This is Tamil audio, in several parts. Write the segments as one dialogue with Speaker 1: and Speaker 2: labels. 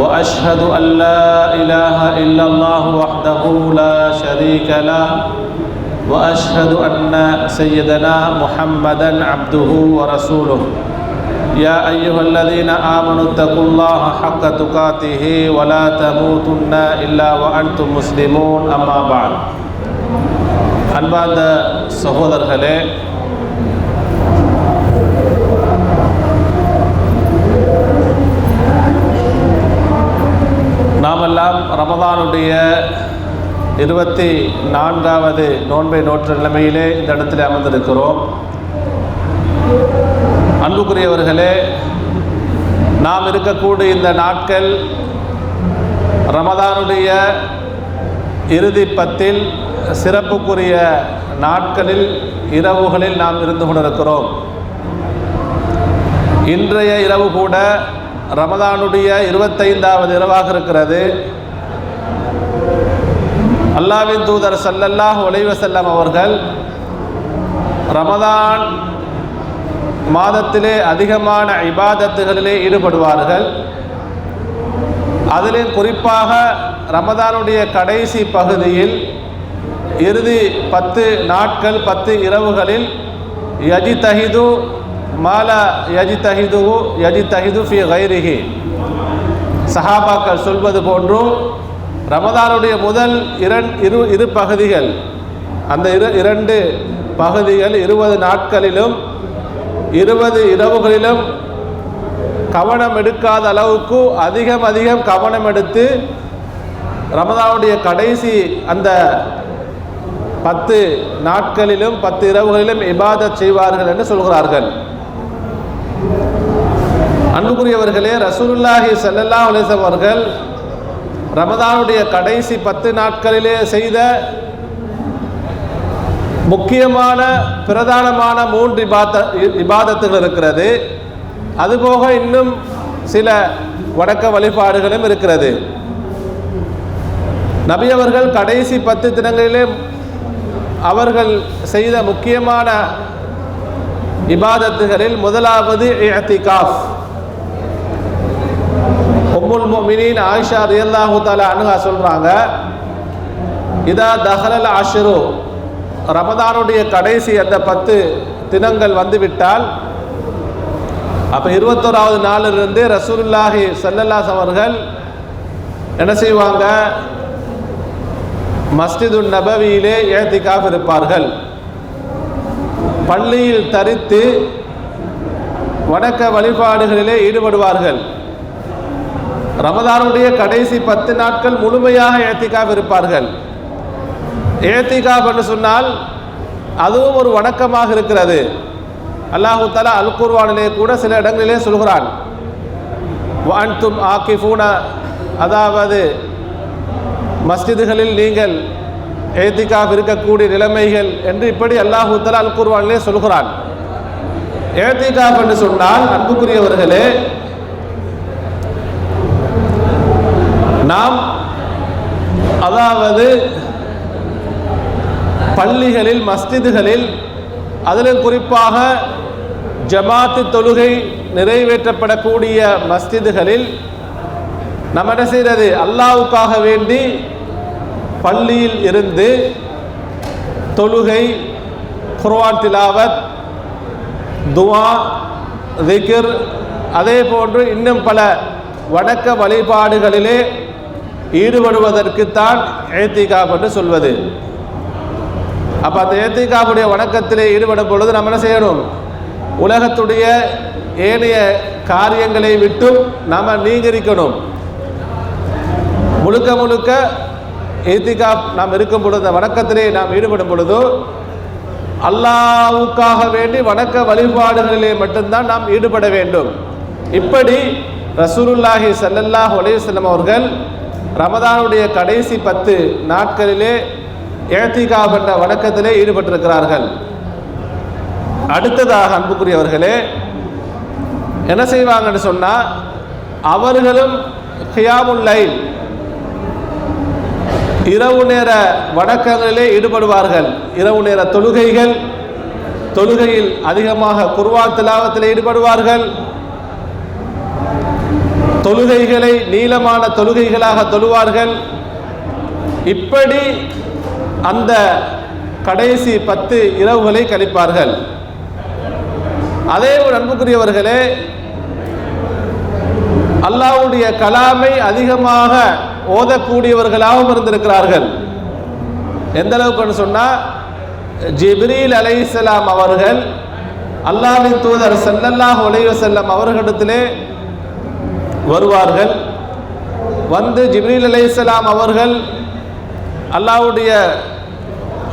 Speaker 1: واشهد ان لا اله الا الله وحده لا شريك له واشهد ان سيدنا محمدا عبده ورسوله يا ايها الذين امنوا اتقوا الله حق تقاته ولا تموتن الا وانتم مسلمون اما بعد அன்பார்ந்த சகோதரர்களே ரமதானுடைய இருபத்தி நான்காவது நோன்பை நோற்ற நிலைமையிலே இந்த இடத்துல அமர்ந்திருக்கிறோம். அன்புக்குரியவர்களே நாம் இருக்கக்கூடிய இந்த நாட்கள் ரமதானுடைய இறுதி பத்தில் சிறப்புக்குரிய நாட்களில் இரவுகளில் நாம் இருந்து கொண்டிருக்கிறோம். இன்றைய இரவு கூட ரமதானுடைய இருபத்தைந்தாவது இரவாக இருக்கிறது. அல்லாவின் தூதர் சல்லல்லாஹ் ஒலைவசல்லம் அவர்கள் ரமதான் மாதத்திலே அதிகமான இபாதத்துகளிலே ஈடுபடுவார்கள். அதிலே குறிப்பாக ரமதானுடைய கடைசி பகுதியில் இறுதி பத்து நாட்கள் பத்து இரவுகளில் யஜி தஹிது மாலா யஜி தஹிது யஜி தஹிது ஃபி கைரிஹி. சஹாபாக்கள் சொல்வது போன்றும் ரமதானுடைய முதல் இரண் இரு இரு பகுதிகள் அந்த இரு இரண்டு பகுதிகள் இருபது நாட்களிலும் இருபது இரவுகளிலும் கவனம் எடுக்காத அளவுக்கு அதிகம் அதிகம் கவனம் எடுத்து ரமதானுடைய கடைசி அந்த பத்து நாட்களிலும் பத்து இரவுகளிலும் இபாதத் செய்வார்கள் என்று சொல்கிறார்கள். அன்புக்குரியவர்களே ரசூலுல்லாஹி ஸல்லல்லாஹு அலைஹி அவர்கள் ரமதானுடைய கடைசி பத்து நாட்களிலே செய்த முக்கியமான பிரதானமான மூன்று இபாத இபாதத்துகள் இருக்கிறது. அதுபோக இன்னும் சில வணக்க வழிபாடுகளும் இருக்கிறது. நபி அவர்கள் கடைசி பத்து தினங்களிலே அவர்கள் செய்த முக்கியமான இபாதத்துகளில் முதலாவது இஹத்திகாஃப் முமினின் ஆயிஷா ரியல்லாஹு தஆலா அனுகா சொல்றாங்க. இதா தஹலல் ஆஷரு ரமதானுடைய கடைசி அந்த பத்து தினங்கள் வந்துவிட்டால் அப்போ இருபத்தோராவது நாளிலிருந்து ரசூலுல்லாஹி சல்லல்லாஸ் அவர்கள் என்ன செய்வாங்க? மஸ்ஜிது நபவியிலே ஏத்திக்காக இருப்பார்கள். பள்ளியில் தரித்து வணக்க வழிபாடுகளிலே ஈடுபடுவார்கள். ரமதானுடைய கடைசி பத்து நாட்கள் முழுமையாக ஏத்திக்காக இருப்பார்கள். ஏத்திகாப் என்று சொன்னால் அதுவும் ஒரு வணக்கமாக இருக்கிறது. அல்லாஹு தலா அல் குர்வானிலே கூட சில இடங்களிலே சொல்கிறான். வான்தும் ஆக்கிஃபூன அதாவது மஸ்ஜிதுகளில் நீங்கள் ஏத்திகாப் இருக்கக்கூடிய நிலைமைகள் என்று இப்படி அல்லாஹு தலா அல் குர்வானிலே சொல்கிறான். ஏத்திகாப் என்று சொன்னால் அன்புக்குரியவர்களே நாம் அதாவது பள்ளிகளில் மஸ்ஜிதுகளில் அதிலும் குறிப்பாக ஜமாத்து தொழுகை நிறைவேற்றப்படக்கூடிய மஸ்ஜிதுகளில் நம்ம என்ன செய்கிறது அல்லாவுக்காக வேண்டி பள்ளியில் இருந்து தொழுகை குர்வான் திலாவத் துவா திகிர் அதே போன்று இன்னும் பல வணக்க வழிபாடுகளிலே ஈடுபடுவதற்குத்தான் ஏத்திகாப் என்று சொல்வது. அப்போ அந்த ஏத்திகாவுடைய வணக்கத்திலே ஈடுபடும் பொழுது நம்ம என்ன செய்யணும்? உலகத்துடைய ஏனைய காரியங்களை விட்டும் நாம் நீங்கரிக்கணும். முழுக்க முழுக்க ஏத்திகா நாம் இருக்கும் பொழுது அந்த வணக்கத்திலே நாம் ஈடுபடும் பொழுது அல்லாவுக்காக வேண்டி வணக்க வழிபாடுகளிலே மட்டும்தான் நாம் ஈடுபட வேண்டும். இப்படி ரசூலுல்லாஹி சல்லல்லாஹ் ஒலேசல்லம் அவர்கள் ரமதானுடைய கடைசி பத்து நாட்களிலே ஏத்திகாப் என்ற வணக்கத்திலே ஈடுபட்டிருக்கிறார்கள். அடுத்ததாக அன்புக்குரியவர்களே என்ன செய்வாங்கன்னு சொன்னால் அவர்களும் ஹியாமுல் லைல் இரவு நேர வணக்கங்களிலே ஈடுபடுவார்கள். இரவு நேர தொழுகைகள் தொழுகையில் அதிகமாக குர்வான் திலாவத்தில் ஈடுபடுவார்கள். தொழுகைகளை நீளமான தொழுகைகளாக தொழுவார்கள். இப்படி அந்த கடைசி பத்து இரவுகளை கழிப்பார்கள் அதே ஒரு அன்புக்குரியவர்களே அல்லாஹ்வுடைய கலாமை அதிகமாக ஓதக்கூடியவர்களாகவும் இருந்திருக்கிறார்கள். எந்த அளவுக்குன்னு சொன்னால் ஜிப்ரீல் அலைசலாம் அவர்கள் அல்லாவின் தூதர் செல்லல்லாஹ் அலைஹி செல்லம் அவர்களிடத்திலே வருவார்கள். வந்து ஜிப்ரீல் அலையாம் அவர்கள் அல்லாவுடைய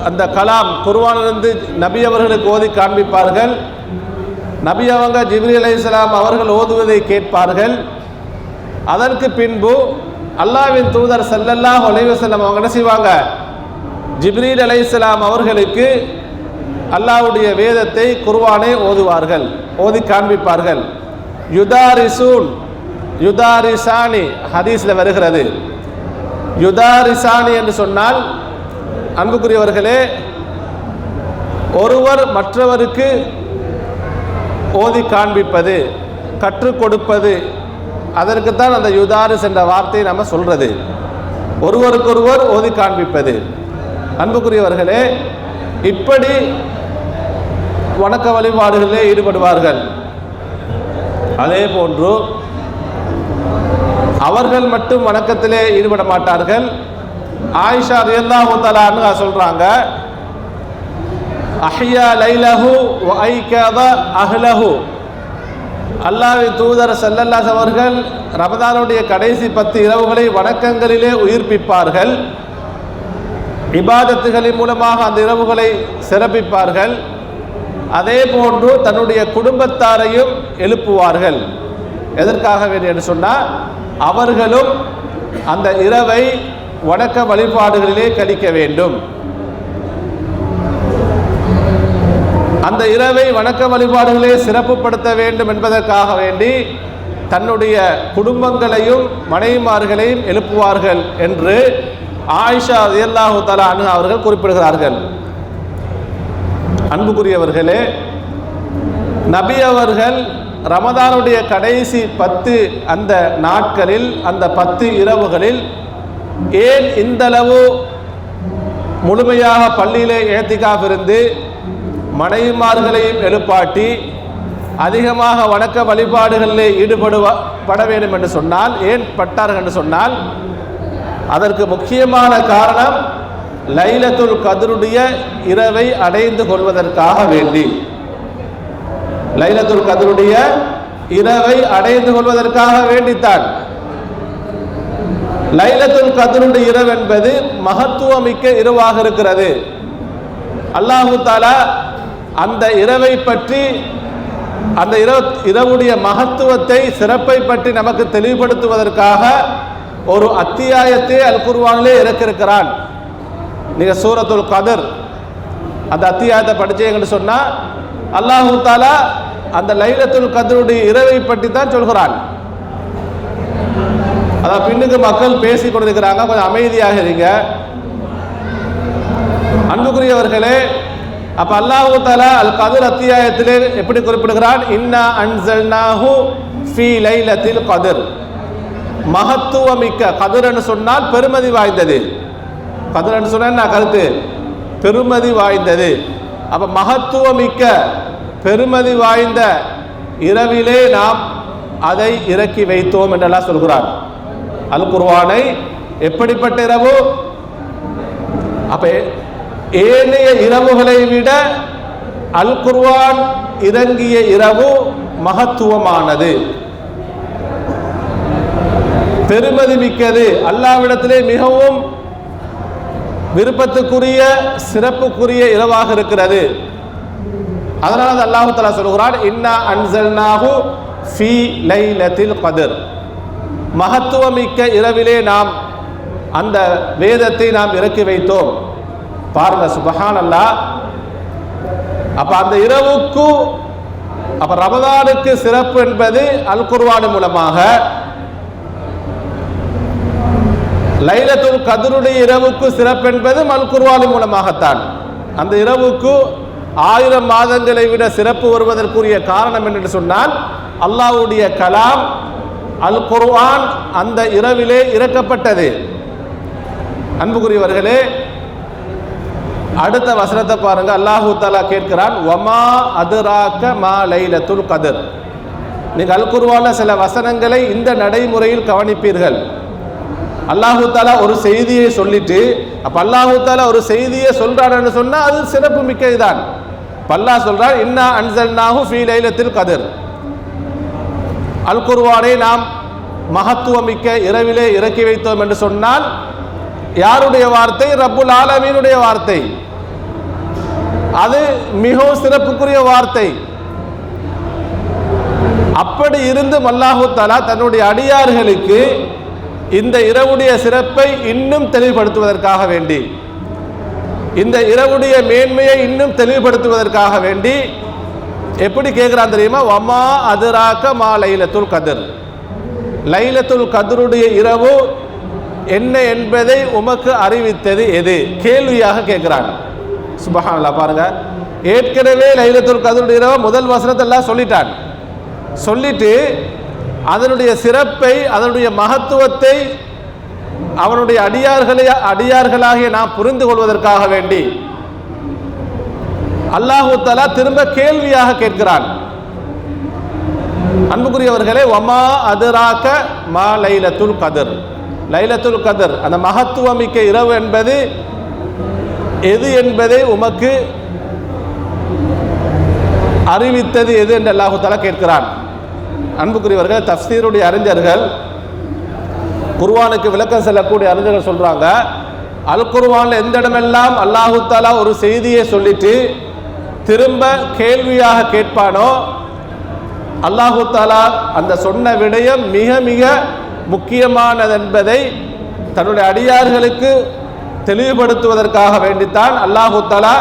Speaker 1: அந்த கலாம் குருவானிலிருந்து நபி அவர்களுக்கு ஓதி காண்பிப்பார்கள். நபி அவங்க ஜிப்ரி அலையாம் அவர்கள் ஓதுவதை கேட்பார்கள். அதற்கு பின்பு அல்லாஹ்வின் தூதர் செல்லல்லா அலைஹி வஸல்லம் அவங்க என்ன செய்வாங்க? ஜிப்ரீல் அலையாம் அவர்களுக்கு அல்லாவுடைய வேதத்தை குருவானை ஓதுவார்கள் ஓதி காண்பிப்பார்கள். யுதாரிசூன் யுதாரிசானி ஹதீஸில் வருகிறது. யுதாரிசானி என்று சொன்னால் அன்புக்குரியவர்களே ஒருவர் மற்றவருக்கு ஓதி காண்பிப்பது கற்றுக் கொடுப்பது அதற்குத்தான் அந்த யுதாரிஸ் என்ற வார்த்தையை நம்ம சொல்கிறது ஒருவருக்கொருவர் ஓதி காண்பிப்பது. அன்புக்குரியவர்களே இப்படி வணக்க வழிபாடுகளிலே ஈடுபடுவார்கள். அதே போன்று அவர்கள் மட்டும் வணக்கத்திலே ஈடுபட மாட்டார்கள். ஆயிஷா ரியல்லாஹு தலான்னு சொல்றாங்க அஹ்யா லைலஹு ஐக்கத அஹ்லஹு. அல்லாஹ் தூதர் செல்லல்லாஸ் அவர்கள் ரமதானுடைய கடைசி பத்து இரவுகளை வணக்கங்களிலே உயிர்ப்பிப்பார்கள். இபாதத்துகளின் மூலமாக அந்த இரவுகளை சிறப்பிப்பார்கள். அதே போன்று தன்னுடைய குடும்பத்தாரையும் எழுப்புவார்கள். எதற்காக வேண்டும் என்று சொன்னால் அவர்களும் அந்த இரவை வணக்க வழிபாடுகளிலே கழிக்க வேண்டும். அந்த இரவை வணக்க வழிபாடுகளே சிறப்புப்படுத்த வேண்டும் என்பதற்காக வேண்டி தன்னுடைய குடும்பங்களையும் மனைவிமார்களையும் எழுப்புவார்கள் என்று ஆயிஷா அல்லாஹு தலா அனு அவர்கள் குறிப்பிடுகிறார்கள். அன்புக்குரியவர்களே நபி அவர்கள் ரமதானுடைய கடைசி பத்து அந்த நாட்களில் அந்த பத்து இரவுகளில் ஏன் இந்தளவு முழுமையாக பள்ளியிலே ஏத்திக்காக இருந்து மனைவிமார்களையும் எழுப்பாட்டி அதிகமாக வணக்க வழிபாடுகளிலே ஈடுபடுவ பட வேண்டும் என்று சொன்னால் ஏன் பட்டார்கள் என்று சொன்னால் அதற்கு முக்கியமான காரணம் லைலத்துல் கதருடைய இரவை அடைந்து கொள்வதற்காக வேண்டி. லைலத்துல் கதருடைய இரவை அடைந்து கொள்வதற்காக வேண்டித்தான். லைலத்துல் கதருடைய இரவு என்பது மகத்துவமிக்க இரவாக இருக்கிறது. அல்லாஹு தாலா அந்த இரவை பற்றி அந்த இரவு இரவுடைய மகத்துவத்தை சிறப்பை பற்றி நமக்கு தெளிவுபடுத்துவதற்காக ஒரு அத்தியாயத்தை அல் குர்வானிலே இறக்கிருக்கிறான் நீங்க சூரத்துல் கதர் அந்த அத்தியாயத்தை படிச்சீங்கன்னு சொன்னா அல்லாஹு தாலா அந்த லைலத்துல் கதருடைய இரவை பற்றி தான் சொல்கிறான். அதான் பின்னுக்கு மக்கள் பேசி கொண்டிருக்கிறாங்க. கொஞ்சம் அமைதியாக இருங்க. அன்புக்குரியவர்களே அப்ப அல்லாஹு தாலா அல் கதிர் அத்தியாயத்திலே எப்படி குறிப்பிடுகிறான்? இன்னா அன்சல்னாஹு ஃபி லைலத்தில் கதிர். மகத்துவமிக்க கதிர்னு சொன்னால் பெருமதி வாய்ந்தது. கதிரன்னு சொன்னால் நான் கருத்து? பெருமதி வாய்ந்தது. அப்ப மகத்துவமிக்க பெருமதி வாய்ந்த இரவிலே நாம் அதை இறக்கி வைத்தோம் என்றெல்லாம் சொல்கிறார். அல் குர்வானை எப்படிப்பட்ட இரவு? அப்ப ஏனைய இரவுகளை விட அல் குர்வான் இறங்கிய இரவு மகத்துவமானது. பெருமதி மிக்கது. அல்லாவிடத்திலே மிகவும் விருப்பத்துக்குரிய சிறப்புக்குரிய இரவாக இருக்கிறது. அதனால அல்லாஹு தலா சொல்கிறான் இன்னா அன்சல்னாஹு ஃபி லைலத்தில் கதிர். மகத்துவமிக்க இரவிலே நாம் அந்த வேதத்தை நாம் இறக்கி வைத்தோம். பாருங்க சுபஹானல்லா. அப்ப அந்த இரவுக்கு அப்ப ரமதானுக்கு சிறப்பு என்பது அல் குர்வான் மூலமாக லைலத்துல் கதருடைய இரவுக்கு சிறப்பென்பது அல் மூலமாகத்தான். அந்த இரவுக்கு ஆயிரம் மாதங்களை விட சிறப்பு வருவதற்குரிய காரணம் என்று சொன்னால் அல்லாவுடைய கலாம் அல் குர்வான் அந்த இரவிலே இறக்கப்பட்டது. அன்புக்குரியவர்களே அடுத்த வசனத்தை பாருங்க. அல்லாஹு தாலா கேட்கிறான் வமா அதுராக்க மா லைலத்துல் கதிர். நீங்கள் அல் குர்ஆன்ல சில வசனங்களை இந்த நடைமுறையில் கவனிப்பீர்கள். அல்லாஹு தாலா ஒரு செய்தியை சொல்லிட்டு அப்ப அல்லாஹு தாலா ஒரு செய்தியை சொல்றான்னு சொன்னா அது சிறப்பு மிக்க இதுதான் பல்லாஹ் சொல்றார் இன்னா அன்சல்னாஹு ஃபீ லைலத்தில் கதிர். அல் குர்வானை நாம் மகத்துவமிக்க இரவிலே இறக்கி வைத்தோம் என்று சொன்னால் யாருடைய வார்த்தை? ரப்புல் ஆலமீனுடைய வார்த்தை. அது மிகவும் சிறப்புக்குரிய வார்த்தை. அப்படி இருந்து அல்லாஹு தஆலா தன்னுடைய அடியார்களுக்கு இந்த இரவுடைய சிறப்பை இன்னும் தெளிவுபடுத்துவதற்காக வேண்டி இந்த இரவுடைய மேன்மையை இன்னும் தெளிவுபடுத்துவதற்காக வேண்டி எப்படி கேட்குறான் தெரியுமா? வமா அதிராக்க மா லைலத்துல் கதிர். லைலத்துல் கதிருடைய இரவு என்ன என்பதை உமக்கு அறிவித்தது எது? கேள்வியாக கேட்குறான். சுபஹானல்லா பாருங்க. ஏற்கனவே லைலத்துல் கதிருடைய இரவு முதல் வசனத்தெல்லாம் சொல்லிட்டான். சொல்லிட்டு அதனுடைய சிறப்பை அதனுடைய மகத்துவத்தை அவனுடைய அடியார்களை அடியார்களாகிய நாம் புரிந்து கொள்வதற்காக வேண்டி. அல்லாஹு தலா திரும்ப கேள்வியாக கேட்கிறான். அன்புக்குரியவர்களே ஒமா அதுராக்க மா லைலத்துல் கதிர். லைலத்துல் கதிர் அந்த மகத்துவமிக்க இரவு என்பது எது என்பதை உமக்கு அறிவித்தது எது என்று அல்லாஹு தலா கேட்கிறான். அன்புக்குரியவர்கள் தஃப்சீருடைய அறிஞர்கள் குர்வானுக்கு விளக்கம் செல்லக்கூடிய அறிஞர்கள் சொல்கிறாங்க அல் குர்வானில் எந்த இடமெல்லாம் அல்லாஹு தாலா ஒரு செய்தியை சொல்லிட்டு திரும்ப கேள்வியாக கேட்பானோ அல்லாஹு தாலா அந்த சொன்ன விடயம் மிக மிக முக்கியமானது என்பதை தன்னுடைய அடியார்களுக்கு தெளிவுபடுத்துவதற்காக வேண்டித்தான் அல்லாஹு தாலா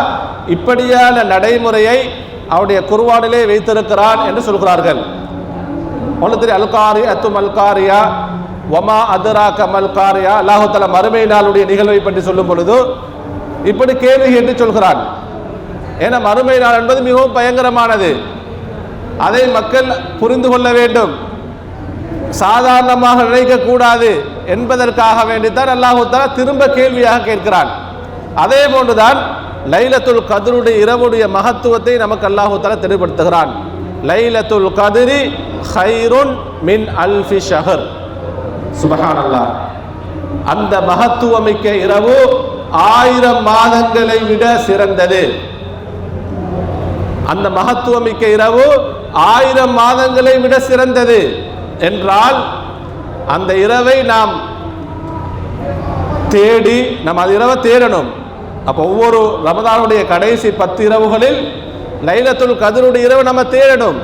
Speaker 1: இப்படியான நடைமுறையை அவருடைய குர்வானிலே வைத்திருக்கிறான் என்று சொல்கிறார்கள். ஒன்று தெரியும் அல்காரி அத்தும் அல்காரியா ஒமா அதுரா கமல் காரியா அல்லாஹு மறுமை நாளுடைய நிகழ்வை பற்றி சொல்லும் பொழுது இப்படி கேள்வி என்று சொல்கிறான். ஏன்னா மறுமை நாள் என்பது மிகவும் பயங்கரமானது. அதை மக்கள் புரிந்து கொள்ள வேண்டும். சாதாரணமாக நினைக்கக்கூடாது என்பதற்காக வேண்டித்தான் அல்லாஹு திரும்ப கேள்வியாக கேட்கிறான். அதே போன்றுதான் லைலத்துல் கதிருடைய இரவுடைய மகத்துவத்தை நமக்கு அல்லாஹு தாலா தெளிவுபடுத்துகிறான். லைலத்துல் கதிரி ஹைருன் மின் அல்ஃபி ஷஹர் சுபஹானல்லாஹ் அந்த மகத்துவமிக்க இரவு ஆயிரம் மாதங்களை விட சிறந்தது. அந்த மகத்துவமிக்க இரவு ஆயிரம் மாதங்களை விட சிறந்தது. என்றால் அந்த இரவை நாம் தேடி நம்ம அந்த இரவை தேடணும். அப்போ ஒவ்வொரு ரமதானுடைய கடைசி பத்து இரவுகளில் லைலத்துல் கதருடைய இரவு நம்ம தேடணும்.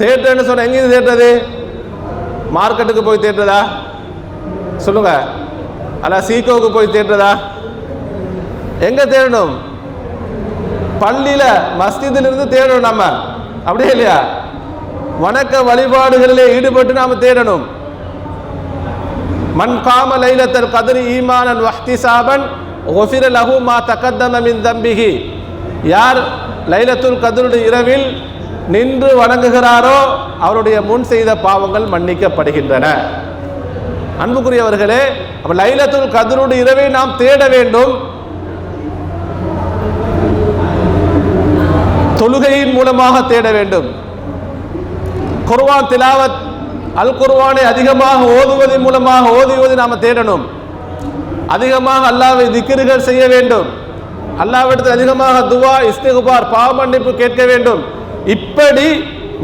Speaker 1: தேட்டர்னு சொன்ன எங்கேருந்து தேடுறது மார்க்கெட்டுக்கு போய் தேடுறதா சொல்லுங்க. அல்ல சீக்கோவுக்கு போய் தேடுறதா எங்க தேடணும்? பள்ளியில மஸ்ஜிதில் தேடணும் நம்ம. அப்படியே இல்லையா? வணக்க வழிபாடுகளிலே ஈடுபட்டு நாம தேடணும். மண் காம லைலத்தல் கதிரி ஈமானன் வஹ்திசாபன் ஒஃபிர லஹு மா தகத்தம மின் தம்பிகி யார் லைலத்துல் கதிருடைய இரவில் நின்று வணங்குகிறாரோ அவருடைய முன் செய்த பாவங்கள் மன்னிக்கப்படுகின்றன. அன்புக்குரியவர்களே அப்ப லைலத்துல் கதருடைய இரவை நாம் தேட வேண்டும். தொழுகையின் மூலமாக தேட வேண்டும். குர்வான் திலாவத் அல் குர்வானை அதிகமாக ஓதுவதன் மூலமாக ஓதுவதை நாம் தேடணும். அதிகமாக அல்லாவை திக்கிறுகள் செய்ய வேண்டும். அல்லாவிடத்தில் அதிகமாக துவா இஸ்திகுபார் பாவமன்னிப்பு கேட்க வேண்டும். இப்படி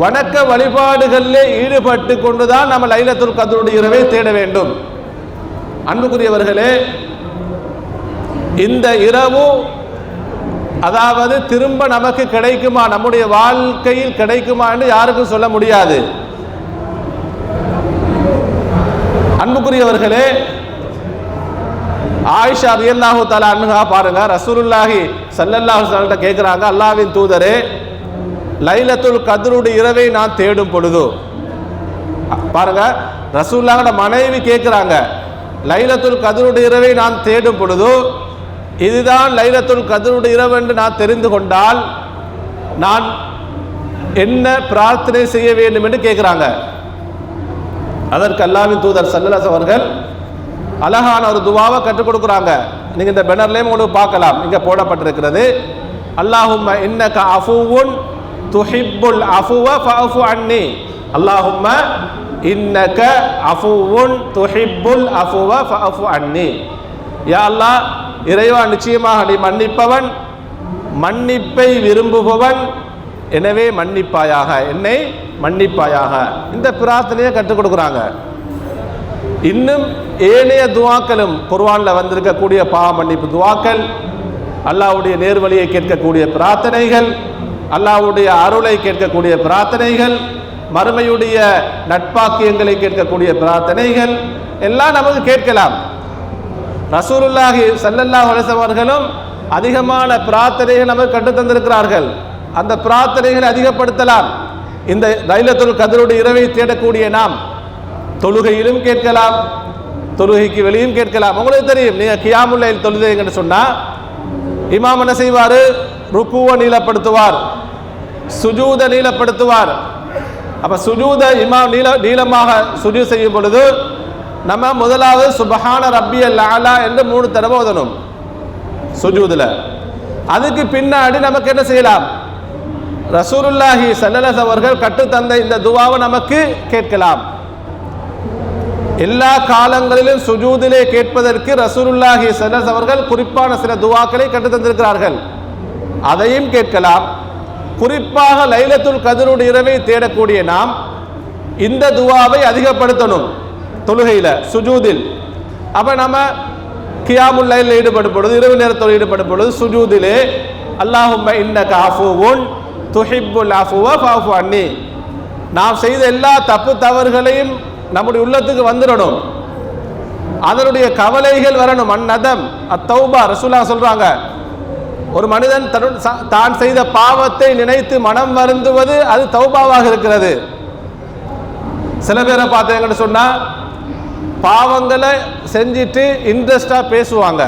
Speaker 1: வணக்க வழிபாடுகளிலே ஈடுபட்டு கொண்டுதான் நம்ம லைலத்துல் கதருடைய இரவை தேட வேண்டும். அன்புக்குரியவர்களே இந்த இரவு அதாவது திரும்ப நமக்கு கிடைக்குமா? நம்முடைய வாழ்க்கையில் கிடைக்குமா என்று யாருக்கும் சொல்ல முடியாது. அன்புக்குரியவர்களே ஆயிஷா ரியல்லாஹு தாலா அன்னுகா பாருங்க ரசூலுல்லாஹி சல்லல்லாஹு அலைஹி கேட்குறாங்க அல்லாஹ்வின் தூதரே லைலத்துல் கதருடைய இரவை நான் தேடும் பொழுது. பாருங்க ரசூல்லாவோட மனைவி கேட்குறாங்க லைலத்துல் கதருடைய இரவை நான் தேடும் பொழுது இதுதான் லைலத்துல் கதருடைய இரவு என்று நான் தெரிந்து கொண்டால் நான் என்ன பிரார்த்தனை செய்ய வேண்டும் என்று கேட்குறாங்க அதற்கு அல்லாவின் தூதர் சல்லலாஸ் அவர்கள் அழகான ஒரு துவாவை கற்றுக் கொடுக்குறாங்க. நீங்கள் இந்த பெனர்லேயும் உங்களுக்கு பார்க்கலாம். இங்கே போடப்பட்டிருக்கிறது அல்லாஹ்மை என்ன க அஃபுவுன் துஹிப்புல் அஃபுவ ஃபஅஃபு அன்னி. அல்லாஹும்ம இன்னக அஃபுவுன் துஹிப்புல் அஃபுவ ஃபஅஃபு அன்னி. யா அல்லாஹ் இறைவா நிச்சயமாக நீ மன்னிப்பவன் மன்னிப்பை விரும்புபவன். எனவே மன்னிப்பாயாக என்னை மன்னிப்பாயாக. இந்த பிரார்த்தனையை கற்றுக் கொடுக்குறாங்க. இன்னும் ஏனைய துவாக்களும் குர்வானில் வந்திருக்கக்கூடிய பாவ மன்னிப்பு துவாக்கள் அல்லாஹ்வுடைய நேர்வழியை கேட்கக்கூடிய பிரார்த்தனைகள் அல்லாவுடைய அருளை கேட்கக்கூடிய பிரார்த்தனைகள் மறுமையுடைய நட்பாக்கியங்களை கேட்கக்கூடிய பிரார்த்தனைகள் எல்லாம் நமக்கு கேட்கலாம். ரசூலுல்லாஹி சல்லல்லா அலைஹி அவர்களும் அதிகமான பிரார்த்தனைகள் நமக்கு கண்டு தந்திருக்கிறார்கள். அந்த பிரார்த்தனைகளை அதிகப்படுத்தலாம். இந்த தைலத்துள் கதிரோடு இரவை தேடக்கூடிய நாம் தொழுகையிலும் கேட்கலாம் தொழுகைக்கு வெளியும் கேட்கலாம். உங்களுக்கு தெரியும் நீங்கள் கியாமுல்லையில் தொழுதைங்கன்னு சொன்னால் இமாம் என்ன செய்வார்? ருக்குவ நீளப்படுத்துவார் சுஜூத நீளப்படுத்துவார் அப்ப சுஜூத இமாம் நீள நீளமாக சுஜூ செய்யும் பொழுது நம்ம முதலாவது சுபஹான ரப்பியல் லாலா என்று மூணு தடவை ஓதணும். சுஜூதுல. அதுக்கு பின்னாடி நமக்கு என்ன செய்யலாம்? ரசூலுல்லாஹி சல்லலஸ் அவர்கள் கற்றுத்தந்த இந்த துவாவை நமக்கு கேட்கலாம். எல்லா காலங்களிலும் சுஜூதிலே கேட்பதற்கு ரசூலுல்லாஹி சல்லஸ் அவர்கள் குறிப்பான சில துவாக்களை கற்றுத் தந்திருக்கிறார்கள் அதையும் கேட்கலாம். குறிப்பாக லைலத்துல் கதருடைய இரவை தேடக்கூடிய நாம் இந்த துவாவை அதிகப்படுத்தணும் தொழுகையில் சுஜூதில். அப்போ நம்ம கியாமுல் லைலில் ஈடுபடும் பொழுது இரவு நேரத்தில் ஈடுபடும் பொழுது சுஜூதிலே அல்லாஹும் இன்னக அஃபுவுன் துஹிப்புல் அஃபுவ ஃபாஃபு அன்னி. நாம் செய்த எல்லா தப்பு தவறுகளையும் நம்முடைய உள்ளத்துக்கு வந்துடணும். அதனுடைய கவலைகள் வரணும். அந்நதம் அத்தௌபா ரசூலா சொல்கிறாங்க ஒரு மனிதன் தன்னு தான் செய்த பாவத்தை நினைத்து மனம் வருந்துவது அது தௌபாவாக இருக்கிறது. சில பேரை பார்த்தீங்கன்னு சொன்னா பாவங்களை செஞ்சிட்டு இன்ட்ரெஸ்டா பேசுவாங்க.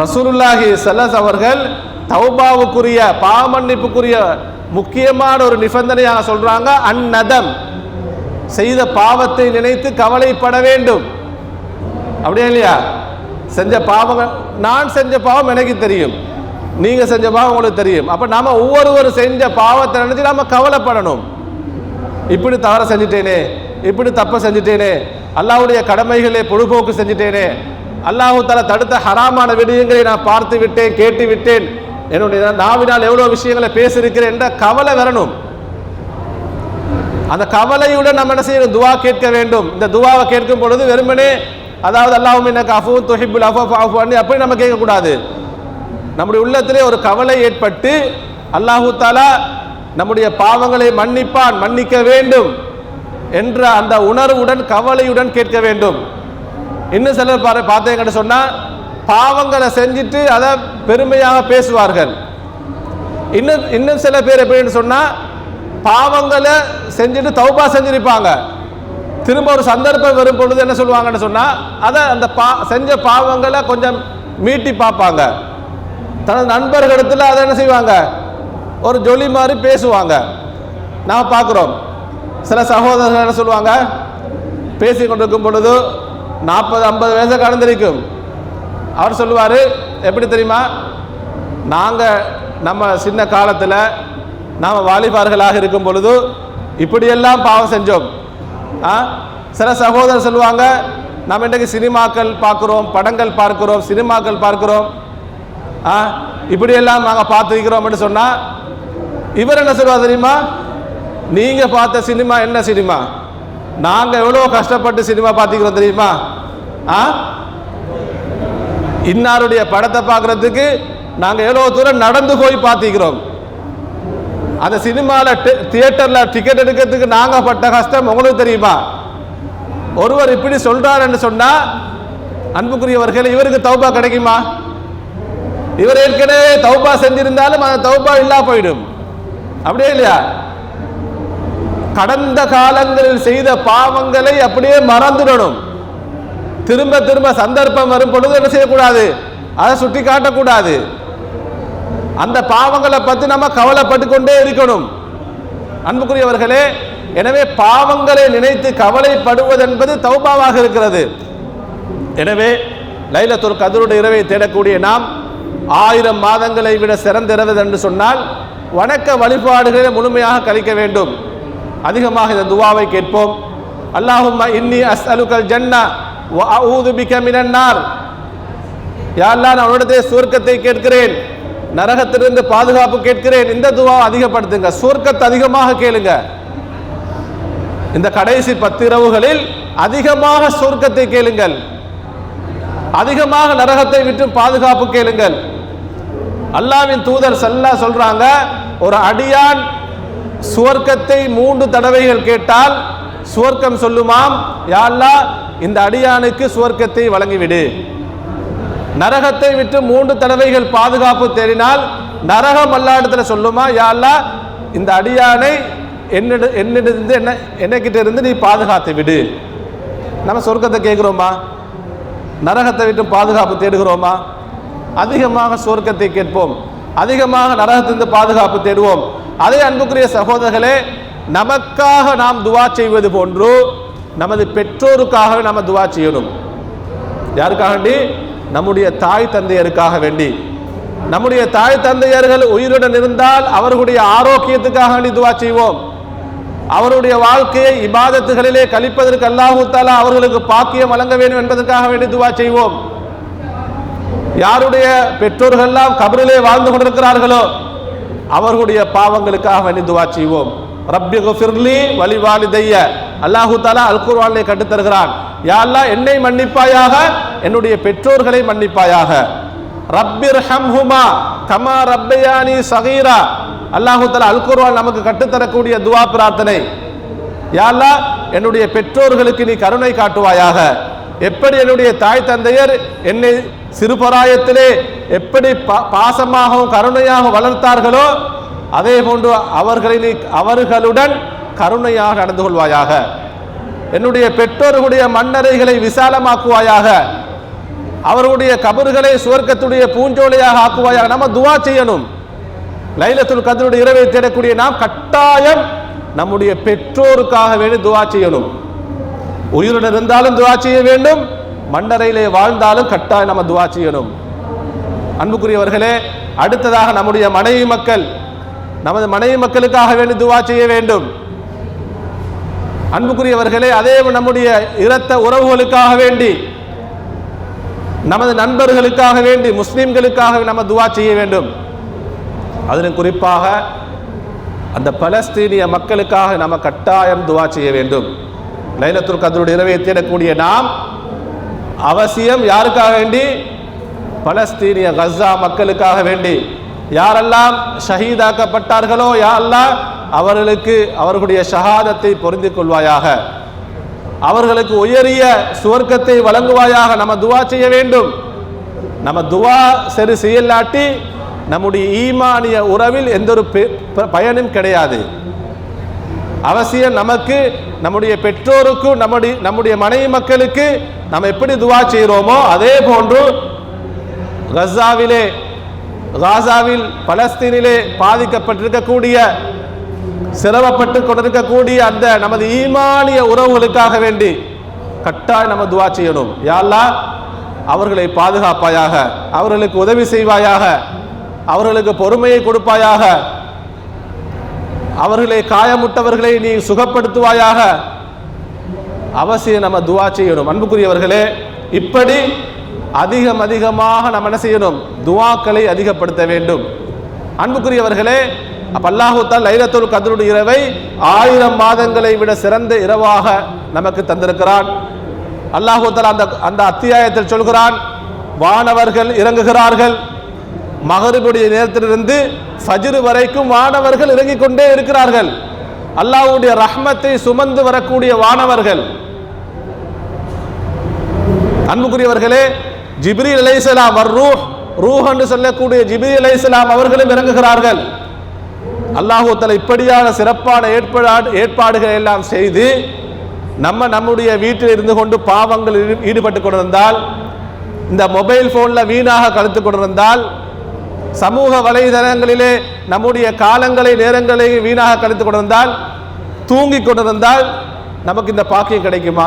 Speaker 1: ரசூலுல்லாஹி சல்லஸ் அவர்கள் தௌபாவுக்குரிய பாவமன்னிப்புக்குரிய முக்கியமான ஒரு நிபந்தனையாக சொல்றாங்க அந்நதம். செய்த பாவத்தை நினைத்து கவலைப்பட வேண்டும். அப்படியே இல்லையா? செஞ்ச பாவங்கள் நான் செஞ்ச பாவம் எனக்கு தெரியும். நீங்க செஞ்ச பாவம் உங்களுக்கு தெரியும். அப்ப நாம ஒவ்வொருவரும் செஞ்ச பாவத்தை நினைச்சு நாம கவலைப்படணும். இப்படி தவற செஞ்சிட்டேனே இப்படி தப்ப செஞ்சிட்டேனே அல்லாவுடைய கடமைகளை பொழுதுபோக்கு செஞ்சிட்டேனே அல்லாஹு தஆலா தடுத்த ஹராமான விடயங்களை நான் பார்த்து விட்டேன் கேட்டு விட்டேன். என்னுடைய நாவினால் எவ்வளவு விஷயங்களை பேசியிருக்கிறேன் என்ற கவலை வரணும். அந்த கவலையுடன் நம்ம என்ன செய்யணும்? துவா கேட்க வேண்டும். இந்த துவாவை கேட்கும் பொழுது வெறுமனே அதாவது அல்லாஹும் எனக்கு அஃபுவும் தொஹிபுல் அஃபு அஃபு அப்படி நம்ம கேட்கக்கூடாது. நம்முடைய உள்ளத்திலே ஒரு கவலை ஏற்பட்டு அல்லாஹு தாலா நம்முடைய பாவங்களை மன்னிப்பான் மன்னிக்க வேண்டும் என்ற அந்த உணர்வுடன் கவலையுடன் கேட்க வேண்டும். இன்னும் சிலர் பாரு பார்த்தீங்கன்னு சொன்னால் பாவங்களை செஞ்சுட்டு அதை பெருமையாக பேசுவார்கள். இன்னும் இன்னும் சில பேர் எப்படின்னு சொன்னால் பாவங்களை செஞ்சுட்டு தௌபா செஞ்சிருப்பாங்க. திரும்ப ஒரு சந்தர்ப்பம் வரும் பொழுது என்ன சொல்லுவாங்கன்னு சொன்னால் அதை அந்த பா செஞ்ச பாவங்களை கொஞ்சம் மீட்டி பார்ப்பாங்க. தனது நண்பர்களிடத்தில் அதை என்ன செய்வாங்க? ஒரு ஜொலி மாதிரி பேசுவாங்க. நாம் பார்க்குறோம். சில சகோதரர்கள் என்ன சொல்லுவாங்க? பேசி கொண்டிருக்கும் பொழுது நாற்பது ஐம்பது வயசை கடந்திருக்கும். அவர் சொல்லுவார் எப்படி தெரியுமா? நாங்கள் நம்ம சின்ன காலத்தில் நாம் வாலிபார்களாக இருக்கும் பொழுது இப்படியெல்லாம் பாவம் செஞ்சோம். சில சகோதரர் சொல்லுவாங்க நம்ம இன்றைக்கு சினிமாக்கள் பார்க்குறோம் படங்கள் பார்க்குறோம் சினிமாக்கள் பார்க்குறோம். ஆ? இப்படியெல்லாம் நாங்கள் பார்த்துருக்கிறோம்னு சொன்னால் இவர் என்ன சொல்லுவார் தெரியுமா? நீங்கள் பார்த்த சினிமா என்ன சினிமா? நாங்கள் எவ்வளோ கஷ்டப்பட்டு சினிமா பார்த்துக்கிறோம் தெரியுமா? ஆ? இன்னாருடைய படத்தை பார்க்குறதுக்கு நாங்கள் எவ்வளோ தூரம் நடந்து போய் பார்த்துக்கிறோம் அந்த சினிமாவில் தியேட்டரில் டிக்கெட் எடுக்கிறதுக்கு நாங்கள் பட்ட கஷ்டம் உங்களுக்கு தெரியுமா? ஒருவர் இப்படி சொல்கிறாருன்னு என்று சொன்னா அன்புக்குரியவர்கள் இவருக்கு தௌபா கிடைக்குமா? இவர் ஏற்கனவே தௌபா செஞ்சிருந்தாலும் அந்த தௌபா இல்லா போயிடும். அப்படியே இல்லையா? கடந்த காலங்களில் செய்த பாவங்களை அப்படியே மறந்துடணும். திரும்ப திரும்ப சந்தர்ப்பம் வரும் பொழுது என்ன செய்யக்கூடாது? அதை சுட்டி காட்டக்கூடாது அந்த பாவங்களை பற்றி நம்ம கவலைப்பட்டு கொண்டே இருக்கணும். அன்புக்குரியவர்களே எனவே பாவங்களை நினைத்து கவலைப்படுவது என்பது தௌபாவாக இருக்கிறது. எனவே லைலத்துல் கதருடைய இரவை தேடக்கூடிய நாம் ஆயிரம் மாதங்களை விட சிறந்திரவது என்று சொன்னால் வணக்க வழிபாடுகளை முழுமையாக கழிக்க வேண்டும். அதிகமாக இந்த துவாவை கேட்போம். அல்லாஹும் இன்னி அஸ் அஸ்அலுக்கல் ஜன்னா வ அஊது மினன்னார் யா நான் உன்னிடத்தை சுவர்க்கத்தை கேட்கிறேன். நரகத்திலிருந்து பாதுகாப்பு கேட்கிறேன். இந்த துவா அதிகப்படுத்துங்க. சுவர்க்கத்தை அதிகமாக கேளுங்க. இந்த கடைசி பத்திரவுகளில் அதிகமாக சுவர்க்கத்தை கேளுங்கள். அதிகமாக நரகத்தை விட்டு பாதுகாப்பு கேளுங்கள். அல்லாவின் தூதர் சல்லா சொல்றாங்க ஒரு அடியான் சுவர்க்கத்தை மூன்று தடவைகள் கேட்டால் சுவர்க்கம் சொல்லுமாம். யாழ்லா இந்த அடியானுக்கு சுவர்க்கத்தை வழங்கிவிடு. நரகத்தை விட்டு மூன்று தடவைகள் பாதுகாப்பு தேடினால் நரகம் அல்லாடத்தில் சொல்லுமா யாழ்லா இந்த அடியானை என்னிட என்னிடந்து என்ன என்னக்கிட்ட இருந்து நீ பாதுகாத்து விடு. நம்ம சொர்க்கத்தை கேட்குறோமா? நரகத்தை விட்டு பாதுகாப்பு தேடுகிறோமா? அதிகமாக சொர்க்கத்தை கேட்போம். அதிகமாக நரகத்திலிருந்து பாதுகாப்பு தேடுவோம். அதே அன்புக்குரிய சகோதரர்களே நமக்காக நாம் துவா செய்வது போன்று நமது பெற்றோருக்காக நம்ம துவா செய்யணும். யாருக்காகண்டி? நம்முடைய தாய் தந்தையருக்காக வேண்டி நம்முடைய தாய் தந்தையர்கள் உயிருடன் இருந்தால் அவர்களுடைய ஆரோக்கியத்துக்காக வேண்டி துவா செய்வோம். அவருடைய வாழ்க்கையை இபாதத்துகளிலே கழிப்பதற்கு அல்லாஹு அவர்களுக்கு பாக்கியம் வழங்க வேண்டும் என்பதற்காக வேண்டி துவா செய்வோம். யாருடைய பெற்றோர்கள்லாம் கபரிலே வாழ்ந்து கொண்டிருக்கிறார்களோ அவர்களுடைய பாவங்களுக்காக வேண்டி துவா செய்வோம். ரப்பி குஃபிர்லி வலிவாலிதைய. அல்லாஹு தாலா அல் குர்ஆனிலே கற்றுத் தருகிறான். யா என்னை மன்னிப்பாயாக என்னுடைய பெற்றோர்களை மன்னிப்பாயாக. ரப்பிர் ஹம்ஹுமா கமா ரப்பையானி சகீரா. அல்லாஹு தாலா அல்குர்வான் நமக்கு கற்றுத்தரக்கூடிய துவா பிரார்த்தனை. யா என்னுடைய பெற்றோர்களுக்கு நீ கருணை காட்டுவாயாக. எப்படி என்னுடைய தாய் தந்தையர் என்னை சிறுபராயத்திலே எப்படி பா- பாசமாகவும் கருணையாகவும் வளர்த்தார்களோ அதே போன்று அவர்களை நீ அவர்களுடன் கருணையாக நடந்து கொள்வாயாக. என்னுடைய பெற்றோர்களுடைய மண்ணறைகளை விசாலமாக்குவாயாக. அவர்களுடைய கபறுகளை சுவர்க்கத்துடைய பூஞ்சோலையாக ஆக்குவாயாக. நம்ம துவா செய்யணும். லைலத்துல் கதருடைய இரவை தேடக்கூடிய நாம் கட்டாயம் நம்முடைய பெற்றோருக்காக வேண்டி துவா செய்யணும். உயிருடன் இருந்தாலும் துவா செய்ய வேண்டும். மண்டரையிலே வாழ்ந்தாலும் கட்டாயம் நம்ம துவா செய்யணும். அன்புக்குரியவர்களே அடுத்ததாக நம்முடைய மனைவி மக்கள் நமது மனைவி மக்களுக்காக வேண்டி துவா செய்ய வேண்டும். அன்புக்குரியவர்களே அதே நம்முடைய இரத்த உறவுகளுக்காக வேண்டி நமது நண்பர்களுக்காக வேண்டி முஸ்லீம்களுக்காக நம்ம துவா செய்ய வேண்டும். அதிலும் குறிப்பாக அந்த பலஸ்தீனிய மக்களுக்காக நம்ம கட்டாயம் துவா செய்ய வேண்டும். லைலத்துல் கதருடைய இரவை தேடக்கூடிய நாம் அவசியம் யாருக்காக வேண்டி? பலஸ்தீனிய கஸ்ஸா மக்களுக்காக வேண்டி. யாரெல்லாம் ஷஹீதாக்கப்பட்டார்களோ யாரெல்லாம் அவர்களுக்கு அவர்களுடைய ஷஹாதத்தை பொருந்திக் கொள்வாயாக அவர்களுக்கு உயரிய சுவர்க்கத்தை வழங்குவாயாக நம்ம துவா செய்ய வேண்டும். நம்ம துவா சரி செய்யலாட்டி நம்முடைய ஈமானிய உறவில் எந்த ஒரு ப- பயனும் கிடையாது. அவசியம் நமக்கு நம்முடைய பெற்றோருக்கும் நம்முடைய நம்முடைய மனைவி மக்களுக்கு நம்ம எப்படி துவா செய்கிறோமோ அதே போன்று கசாவிலே காசாவில் பலஸ்தீனிலே பாதிக்கப்பட்டிருக்கக்கூடிய சிரமப்பட்டு கொண்டிருக்கக்கூடிய அந்த நமது ஈமானிய உறவுகளுக்காக வேண்டி கட்டாய் நம்ம துவா செய்யணும். யா அவர்களை பாதுகாப்பாயாக அவர்களுக்கு உதவி செய்வாயாக அவர்களுக்கு பொறுமையை கொடுப்பாயாக அவர்களை காயமுட்டவர்களை நீ சுகப்படுத்துவாயாக அவசியம் நம்ம துவா செய்யணும். அன்புக்குரியவர்களே இப்படி அதிகம் அதிகமாக நம்ம என்ன செய்யணும்? துவாக்களை அதிகப்படுத்த வேண்டும். அன்புக்குரியவர்களே அப்போ அல்லாஹு லைலத்துல் கதருடைய இரவை ஆயிரம் மாதங்களை விட சிறந்த இரவாக நமக்கு தந்திருக்கிறான். அல்லாஹூத்தால் அந்த அந்த அத்தியாயத்தில் சொல்கிறான் வானவர்கள் இறங்குகிறார்கள். மகருடைய நேரத்திலிருந்து ஃபஜ்ரு வரைக்கும் வானவர்கள் இறங்கிக் கொண்டே இருக்கிறார்கள். அல்லாஹ்வுடைய ரஹ்மத்தை சுமந்து வரக்கூடிய வானவர்கள். அன்புக்குரியவர்களே ஜிப்ரி அலைசலாம் ரூஹ் ரூஹ் என்று சொல்லக்கூடிய ஜிப்ரி அலைசலாம் அவர்களும் இறங்குகிறார்கள். அல்லாஹூத்தல இப்படியான சிறப்பான ஏற்பாடு ஏற்பாடுகளை எல்லாம் செய்து நம்ம நம்முடைய வீட்டில் இருந்து கொண்டு பாவங்கள் ஈடுபட்டு கொண்டிருந்தால் இந்த மொபைல் ஃபோனில் வீணாக கலந்து கொண்டிருந்தால் சமூக வலைதளங்களிலே நம்முடைய காலங்களை நேரங்களை வீணாக கழித்து கொண்டிருந்தால் தூங்கி கொண்டிருந்தால் நமக்கு இந்த பாக்கியம் கிடைக்குமா?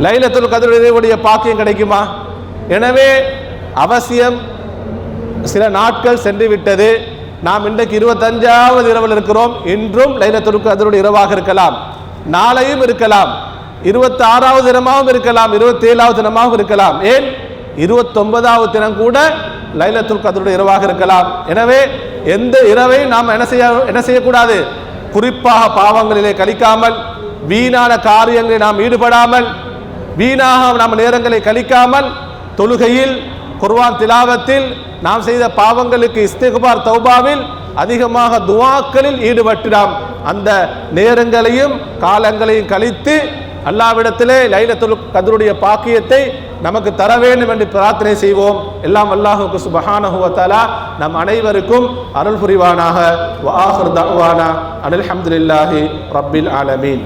Speaker 1: லைலத்துல் கதிருடைய பாக்கியம் கிடைக்குமா? எனவே அவசியம் சில நாட்கள் சென்று விட்டது நாம் இன்றைக்கு இருபத்தஞ்சாவது இரவில் இருக்கிறோம். இன்றும் லைலத்துல் அதனுடைய இரவாக இருக்கலாம். நாளையும் இருக்கலாம். இருபத்தி ஆறாவது தினமாகவும் இருக்கலாம். இருபத்தி ஏழாவது தினமாகவும் இருக்கலாம். ஏன்? இருபத்தொன்பதாவது தினம் கூட லைலத்துல் கதருடைய இரவாக இருக்கலாம். எனவே எந்த இரவை நாம் என்ன செய்ய என்ன செய்யக்கூடாது? குறிப்பாக பாவங்களிலே கழிக்காமல் வீணான காரியங்களில் நாம் ஈடுபடாமல் வீணாக நாம் நேரங்களை கழிக்காமல் தொழுகையில் குர்வான் திலாவத்தில் நாம் செய்த பாவங்களுக்கு இஸ்திகுபார் தௌபாவில் அதிகமாக துவாக்களில் ஈடுபட்டுடாம். அந்த நேரங்களையும் காலங்களையும் கழித்து அல்லாவிடத்திலே லைலத்துல் கதருடைய பாக்கியத்தை நமக்கு தர வேண்டும் என்று பிரார்த்தனை செய்வோம். எல்லாம் அல்லாஹுக்கு சுபஹானஹுவத்தாலா நம் அனைவருக்கும் அருள் புரிவானாக. வாஹர் தவானா அனில் ஹம்துலில்லாஹி ரப்பில் ஆலமீன்.